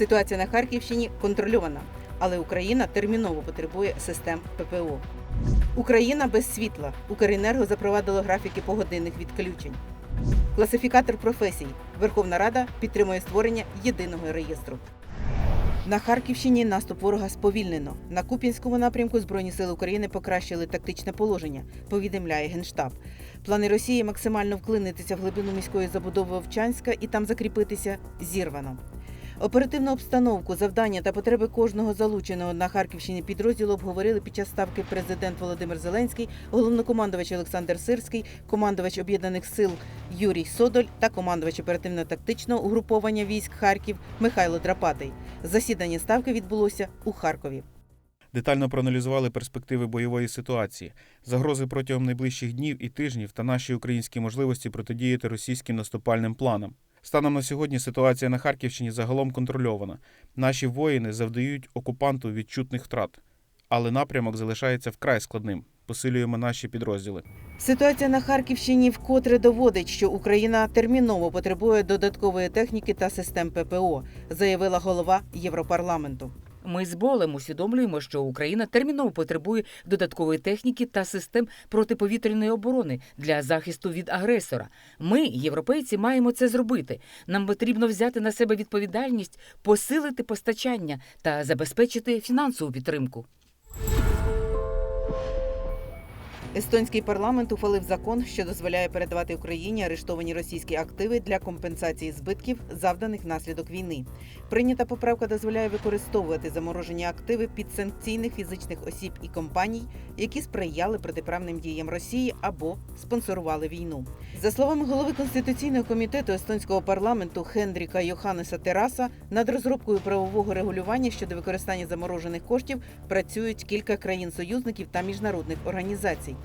Ситуація на Харківщині контрольована, але Україна терміново потребує систем ППО. Україна без світла. Укренерго запровадило графіки погодинних відключень. Класифікатор професій. Верховна Рада підтримує створення єдиного реєстру. На Харківщині наступ ворога сповільнено. На Куп'янському напрямку Збройні сили України покращили тактичне положення, повідомляє Генштаб. Плани Росії максимально вклинитися в глибину міської забудови Вовчанська і там закріпитися зірвано. Оперативну обстановку, завдання та потреби кожного залученого на Харківщині підрозділу обговорили під час ставки президент Володимир Зеленський, головнокомандувач Олександр Сирський, командувач об'єднаних сил Юрій Содоль та командувач оперативно-тактичного угруповання військ Харків Михайло Драпатий. Засідання ставки відбулося у Харкові. Детально проаналізували перспективи бойової ситуації, загрози протягом найближчих днів і тижнів та наші українські можливості протидіяти російським наступальним планам. Станом на сьогодні ситуація на Харківщині загалом контрольована. Наші воїни завдають окупанту відчутних втрат, але напрямок залишається вкрай складним. Посилюємо наші підрозділи. Ситуація на Харківщині вкотре доводить, що Україна терміново потребує додаткової техніки та систем ППО, заявила голова Європарламенту. Ми з болем усвідомлюємо, що Україна терміново потребує додаткової техніки та систем протиповітряної оборони для захисту від агресора. Ми, європейці, маємо це зробити. Нам потрібно взяти на себе відповідальність, посилити постачання та забезпечити фінансову підтримку. Естонський парламент ухвалив закон, що дозволяє передавати Україні арештовані російські активи для компенсації збитків, завданих внаслідок війни. Прийнята поправка дозволяє використовувати заморожені активи підсанкційних фізичних осіб і компаній, які сприяли протиправним діям Росії або спонсорували війну. За словами голови конституційного комітету естонського парламенту Хендріка Йоханнеса Тераса, над розробкою правового регулювання щодо використання заморожених коштів працюють кілька країн-союзників та міжнародних організацій.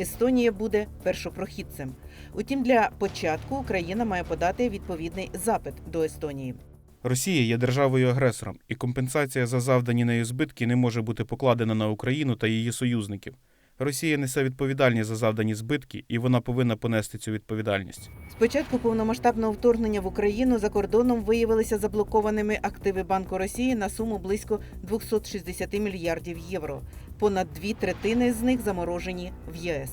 Естонія буде першопрохідцем. Утім, для початку Україна має подати відповідний запит до Естонії. Росія є державою-агресором, і компенсація за завдані нею збитки не може бути покладена на Україну та її союзників. Росія несе відповідальність за завдані збитки, і вона повинна понести цю відповідальність. З початку повномасштабного вторгнення в Україну за кордоном виявилися заблокованими активи Банку Росії на суму близько 260 мільярдів євро. Понад дві третини з них заморожені в ЄС.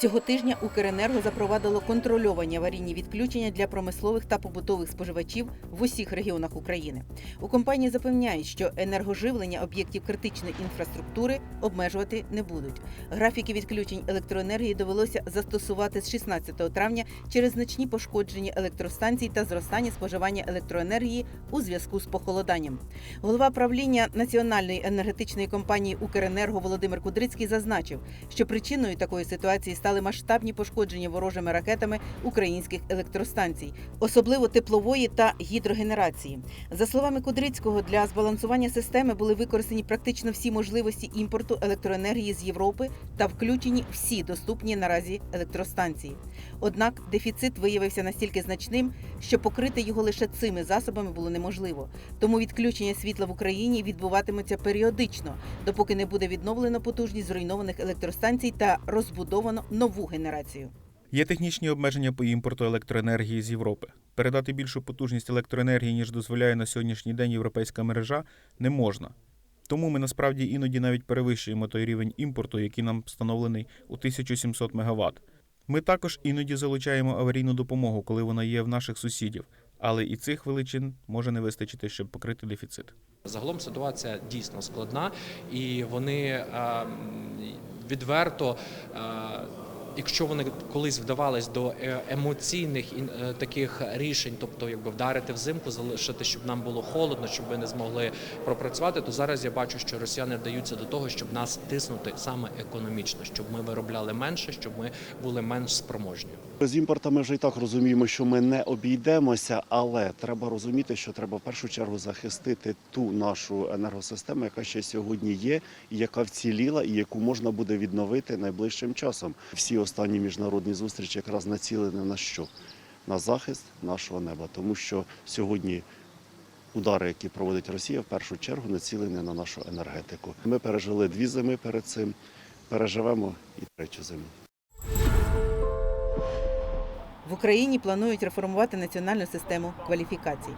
Цього тижня Укренерго запровадило контрольовані аварійні відключення для промислових та побутових споживачів в усіх регіонах України. У компанії запевняють, що енергоживлення об'єктів критичної інфраструктури обмежувати не будуть. Графіки відключень електроенергії довелося застосувати з 16 травня через значні пошкодження електростанцій та зростання споживання електроенергії у зв'язку з похолоданням. Голова правління національної енергетичної компанії Укренерго Володимир Кудрицький зазначив, що причиною такої ситуації стали масштабні пошкодження ворожими ракетами українських електростанцій, особливо теплової та гідрогенерації. За словами Кудрицького, для збалансування системи були використані практично всі можливості імпорту електроенергії з Європи та включені всі доступні наразі електростанції. Однак дефіцит виявився настільки значним, що покрити його лише цими засобами було неможливо. Тому відключення світла в Україні відбуватиметься періодично, допоки не буде відновлено потужність зруйнованих електростанцій та розбудовано нову генерацію. Є технічні обмеження по імпорту електроенергії з Європи. Передати більшу потужність електроенергії, ніж дозволяє на сьогоднішній день європейська мережа, не можна. Тому ми насправді іноді навіть перевищуємо той рівень імпорту, який нам встановлений у 1700 МВт. Ми також іноді залучаємо аварійну допомогу, коли вона є в наших сусідів, але і цих величин може не вистачити, щоб покрити дефіцит. Загалом ситуація дійсно складна, і вони е, відверто. Якщо вони колись вдавались до е, емоційних е, таких рішень, тобто якби вдарити взимку, залишити, щоб нам було холодно, щоб ми не змогли пропрацювати, то зараз я бачу, що росіяни вдаються до того, щоб нас тиснути саме економічно, щоб ми виробляли менше, щоб ми були менш спроможні. З імпортом ми вже і так розуміємо, що ми не обійдемося, але треба розуміти, що треба в першу чергу захистити ту нашу енергосистему, яка ще сьогодні є, і яка вціліла, і яку можна буде відновити найближчим часом. Всі останні міжнародні зустрічі якраз націлені на що? На захист нашого неба, тому що сьогодні. Удари, які проводить Росія, в першу чергу націлені на нашу енергетику. Ми пережили дві зими перед цим, переживемо і третю зиму. В Україні планують реформувати національну систему кваліфікацій.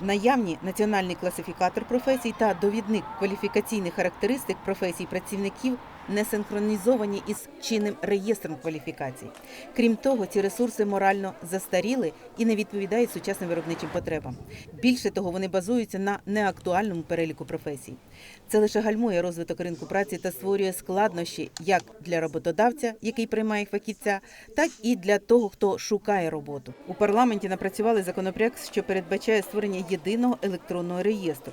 Наявні національний класифікатор професій та довідник кваліфікаційних характеристик професій працівників не синхронізовані із чинним реєстром кваліфікацій. Крім того, ці ресурси морально застаріли і не відповідають сучасним виробничим потребам. Більше того, вони базуються на неактуальному переліку професій. Це лише гальмує розвиток ринку праці та створює складнощі як для роботодавця, який приймає фахівця, так і для того, хто шукає роботу. У парламенті напрацювали законопроект, що передбачає створення єдиного електронного реєстру.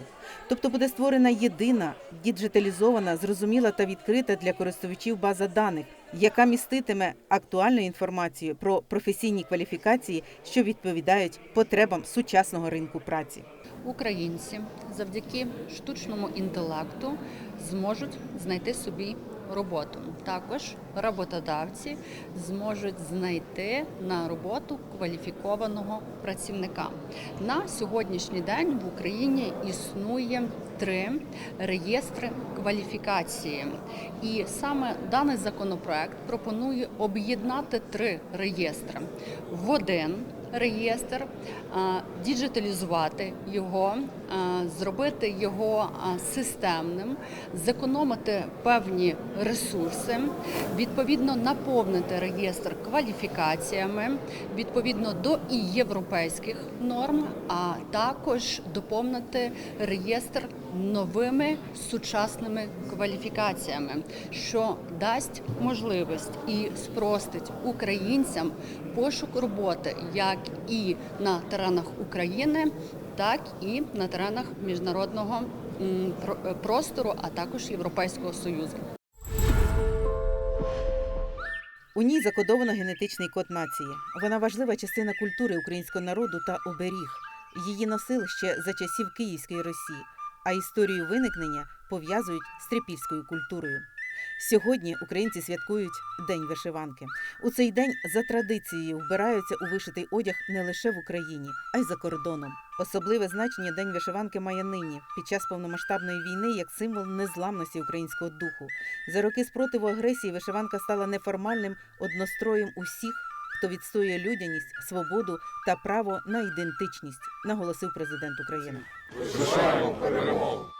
Тобто буде створена єдина, діджиталізована, зрозуміла та відкрита для користувачів база даних, яка міститиме актуальну інформацію про професійні кваліфікації, що відповідають потребам сучасного ринку праці. Українці завдяки штучному інтелекту зможуть знайти собі роботу. Також роботодавці зможуть знайти на роботу кваліфікованого працівника. На сьогоднішній день в Україні існує три реєстри кваліфікації, і саме даний законопроект пропонує об'єднати три реєстри в один реєстр, діджиталізувати його, зробити його системним, зекономити певні ресурси, відповідно наповнити реєстр кваліфікаціями відповідно до і європейських норм, а також доповнити реєстр новими сучасними кваліфікаціями, що дасть можливість і спростить українцям пошук роботи як і на теренах України, так і на теренах міжнародного простору, а також Європейського союзу. У ній закодовано генетичний код нації. Вона важлива частина культури українського народу та оберіг. Її носили ще за часів Київської Росії, а історію виникнення пов'язують з трипільською культурою. Сьогодні українці святкують День вишиванки. У цей день за традицією вбираються у вишитий одяг не лише в Україні, а й за кордоном. Особливе значення День вишиванки має нині під час повномасштабної війни як символ незламності українського духу. За роки спротиву агресії вишиванка стала неформальним одностроєм усіх, хто відстоює людяність, свободу та право на ідентичність, наголосив президент України. Вишиваємо перемогу!